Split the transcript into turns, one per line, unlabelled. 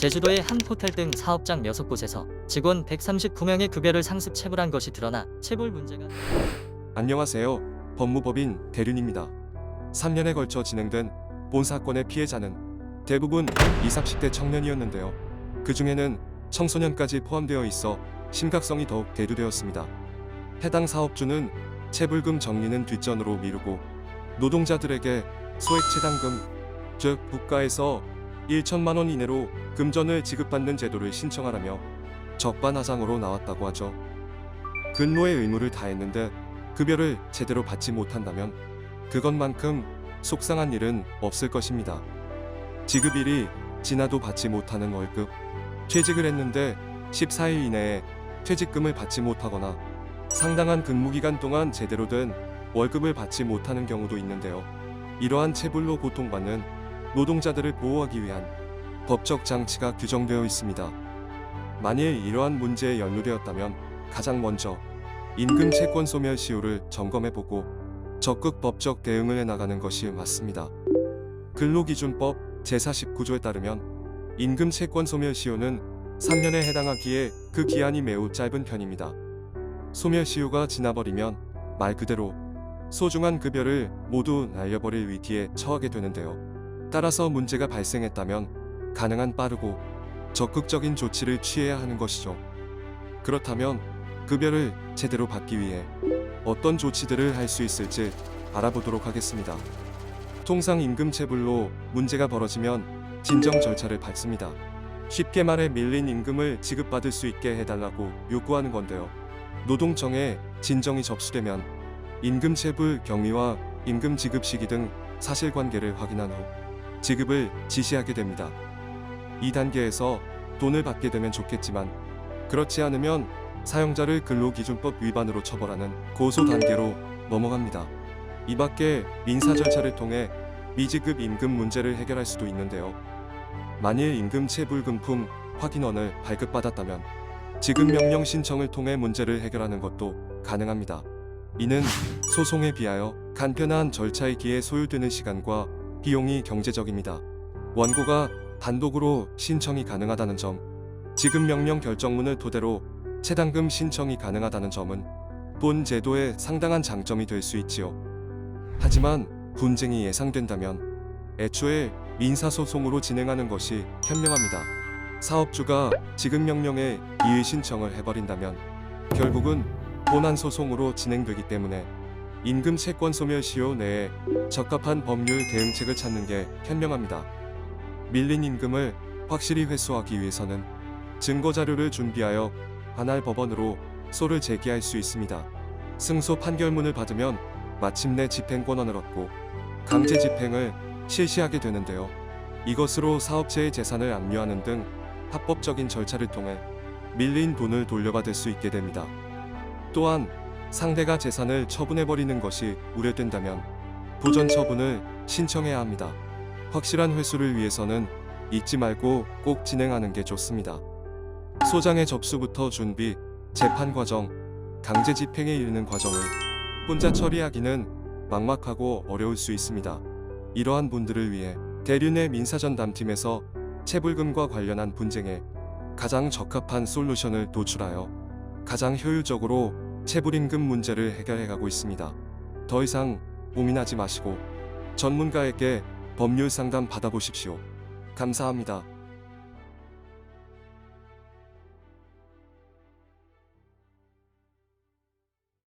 제주도의 한 호텔 등 사업장 6곳에서 직원 139명의 급여를 상습 체불한 것이 드러나 체불 문제가
안녕하세요. 법무법인 대륜입니다. 3년에 걸쳐 진행된 본 사건의 피해자는 대부분 20, 30대 청년이었는데요. 그 중에는 청소년까지 포함되어 있어 심각성이 더욱 대두되었습니다. 해당 사업주는 체불금 정리는 뒷전으로 미루고 노동자들에게 소액 체당금, 즉 국가에서 1천만 원 이내로 금전을 지급받는 제도를 신청하라며 적반하장으로 나왔다고 하죠. 근로의 의무를 다했는데 급여를 제대로 받지 못한다면 그것만큼 속상한 일은 없을 것입니다. 지급일이 지나도 받지 못하는 월급, 퇴직을 했는데 14일 이내에 퇴직금을 받지 못하거나 상당한 근무기간 동안 제대로 된 월급을 받지 못하는 경우도 있는데요. 이러한 체불로 고통받는 노동자들을 보호하기 위한 법적 장치가 규정되어 있습니다. 만일 이러한 문제에 연루되었다면 가장 먼저 임금 채권 소멸 시효를 점검해보고 적극 법적 대응을 해나가는 것이 맞습니다. 근로기준법 제49조에 따르면 임금 채권 소멸 시효는 3년에 해당하기에 그 기한이 매우 짧은 편입니다. 소멸 시효가 지나버리면 말 그대로 소중한 급여를 모두 날려버릴 위기에 처하게 되는데요. 따라서 문제가 발생했다면 가능한 빠르고 적극적인 조치를 취해야 하는 것이죠. 그렇다면 급여를 제대로 받기 위해 어떤 조치들을 할 수 있을지 알아보도록 하겠습니다. 통상 임금 체불로 문제가 벌어지면 진정 절차를 밟습니다. 쉽게 말해 밀린 임금을 지급받을 수 있게 해달라고 요구하는 건데요. 노동청에 진정이 접수되면 임금 체불 경위와 임금 지급 시기 등 사실관계를 확인한 후 지급을 지시하게 됩니다. 이 단계에서 돈을 받게 되면 좋겠지만 그렇지 않으면 사용자를 근로기준법 위반으로 처벌하는 고소 단계로 넘어갑니다. 이 밖에 민사 절차를 통해 미지급 임금 문제를 해결할 수도 있는데요. 만일 임금 체불금품 확인원을 발급받았다면 지급 명령 신청을 통해 문제를 해결하는 것도 가능합니다. 이는 소송에 비하여 간편한 절차이기에 소요되는 시간과 비용이 경제적입니다. 원고가 단독으로 신청이 가능하다는 점, 지급 명령 결정문을 토대로 체당금 신청이 가능하다는 점은 본 제도의 상당한 장점이 될 수 있지요. 하지만 분쟁이 예상된다면 애초에 민사소송으로 진행하는 것이 현명합니다. 사업주가 지급 명령에 이의 신청을 해버린다면 결국은 본안 소송으로 진행되기 때문에 임금 채권 소멸 시효 내에 적합한 법률 대응책을 찾는 게 현명합니다. 밀린 임금을 확실히 회수하기 위해서는 증거 자료를 준비하여 관할 법원으로 소를 제기할 수 있습니다. 승소 판결문을 받으면 마침내 집행권한을 얻고 강제 집행을 실시하게 되는데요. 이것으로 사업체의 재산을 압류하는 등 합법적인 절차를 통해 밀린 돈을 돌려받을 수 있게 됩니다. 또한 상대가 재산을 처분해버리는 것이 우려된다면 보전 처분을 신청해야 합니다. 확실한 회수를 위해서는 잊지 말고 꼭 진행하는 게 좋습니다. 소장의 접수부터 준비, 재판 과정, 강제 집행에 이르는 과정을 혼자 처리하기는 막막하고 어려울 수 있습니다. 이러한 분들을 위해 대륜의 민사전담팀에서 체불금과 관련한 분쟁에 가장 적합한 솔루션을 도출하여 가장 효율적으로 체불임금 문제를 해결해가고 있습니다. 더 이상 고민하지 마시고 전문가에게 법률 상담 받아보십시오. 감사합니다.